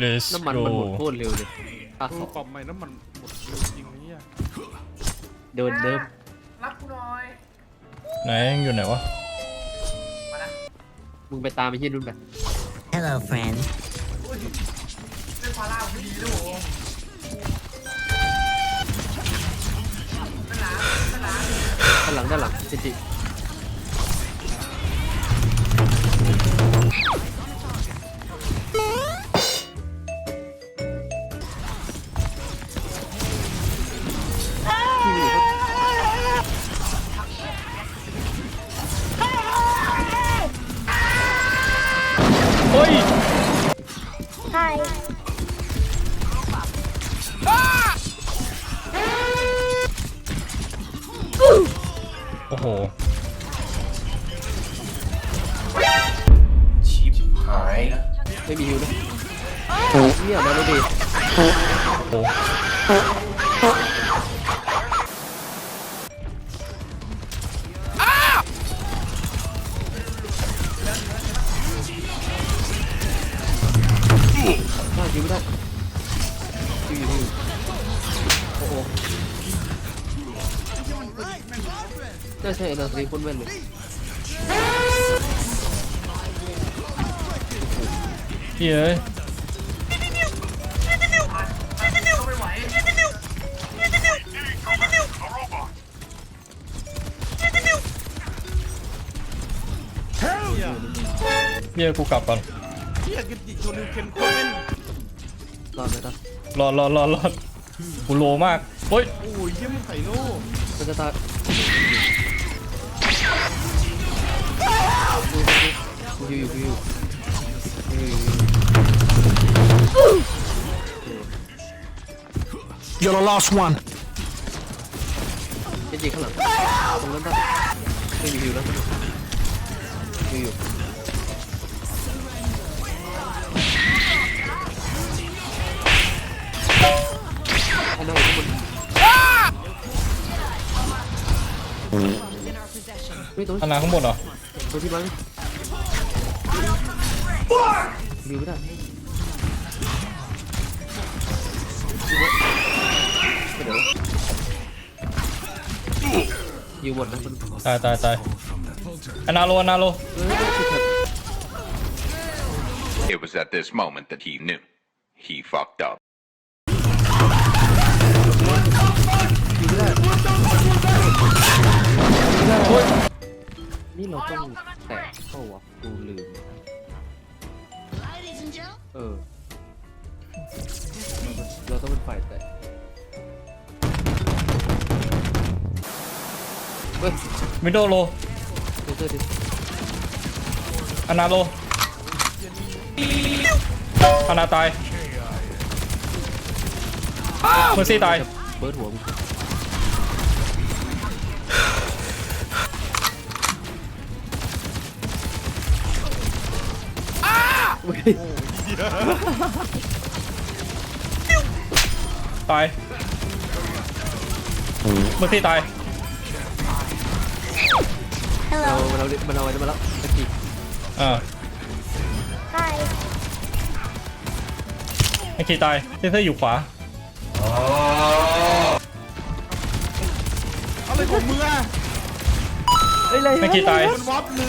Let's น้ำมันมันหมด go โคตรเร็วเลยภาคเอสอองปรับใหม่น้ำมันหมดเร็วจริงเนี่ยเดินเดิมรับกูหน่อย ไหนอยู่ไหนวะมานะมึงไปตามไปที่นู่นไป Hello, friend. อุ้ยเล่นฟาร่าไม่ดีด้วยโหเป็นหลานเป็นหลานด้านหลังด้านหลังจริ ฮ้ย Hi. โอ้โห ชิบหายนะๆไม่มีฮิวนะเนี่ยมาดูดิโอ้โห ได้ฮิวไม่ได้ฮิวอยู่ฮิวโอ้โหน่าใช่นาทีคนแม่นเลยเฮ้ยเฮียกูกลับก่อนเฮียกิจิโชนิวเคนโคเมน รอดไหมครับรอดรอดรอดรอดกูโลมากเฮ้ยโอ้ยเฮียมึงใส่โล่มันจะตายฮิวอยู่ฮิวอยู่ฮิวอยู่ฮิว You're the last one. เป็นยิงข้างหลังตรงนั้นได้ไม่มีฮิวแล้วฮิวอยู่ ไม่ตัวอันนาข้างบนเหรอตัวที่มันฮิวไม่ได้เดี๋ยวฮิวหมดนะมันตายตายตายอันนาโลอันนาโลเออคือแบบ It was at this moment that he knew. He fucked up. นี่เราต้องแตะเข้าวะกูลืม เออเราต้องเป็นฝ่ายแตะเฮ้ยวินโดว์โลเซนเซอร์ดิอันนาโลอันนาตายเมอร์ซี่ตายเบิร์ดหัวมึง เฮ้ยตายเมอร์ซี่ตาย เราเรามันเอาไว้มาแล้วตะกี้อ่า Hi. ไอ้คีตายเซนเซอร์อยู่ขวา อะไรของมึงอะเฮ้ยอะไรไอ้คีตาย มันวับเล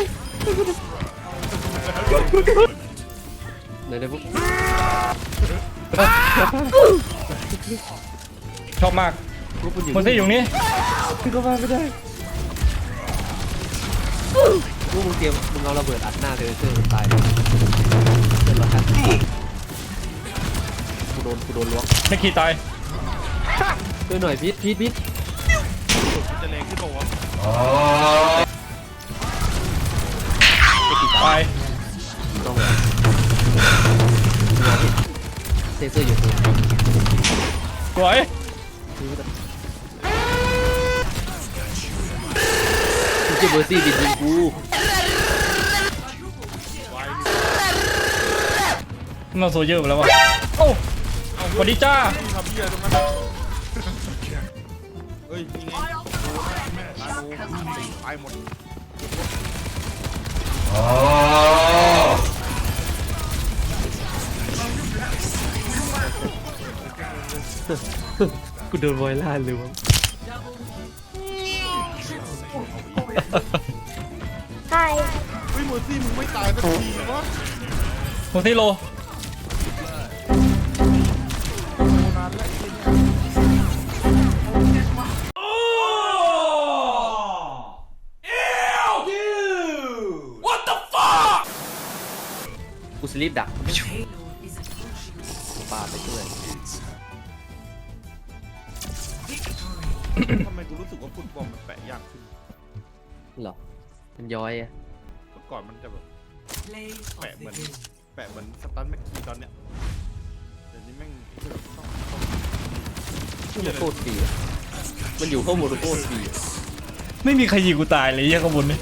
ย ไหนไหนปุ๊บชอบมากปุ๊บมันอยู่เมอร์ซี่อยู่นี่คือก็มาไม่ได้พวกมึงเตรียมมึงเอาระเบิดอัดหน้าเธอเธอมันตายเลยเดินรอแค่กูโดนกูโดนล้วงไอ้คีตายช่วยหน่อยพีทพีทพีทจะแรงขึ้นบอกว่าวะตาย ต้องเซนเซอร์อยู่ตรงสวยนี้ก็ได้กูจะเบอร์ซี่บินยิงกูมาโซเยอร์ไปแล้ววะโอ้สวัสดีจ้าทำเฮียตรงนั้นเฮ้ยนี่ไงตายหมด กูโดนบอยล่าเลยวะ Hi. เฮ้ยเมอร์ซี่มึงไม่ตายสักทีวะโมที่โลกูสลีปดักป่าไปช่วย ทำไมกูรู้สึกว่าฟุตบอลมันแปะยากขึ้นเหรอ มันย้อยอะเมื่อก่อนมันจะแบบแปะเหมือนแปะเหมือนสตันแม็กกี้ตอนเนี้ยเดี๋ยวนี้แม่งคือแบบต้องต้องมันโคตรฟรีอะมันอยู่ข้อมูลโคตรฟรีอะไม่มีใครยิงกูตายเลยเหี้ยข้างบนนี่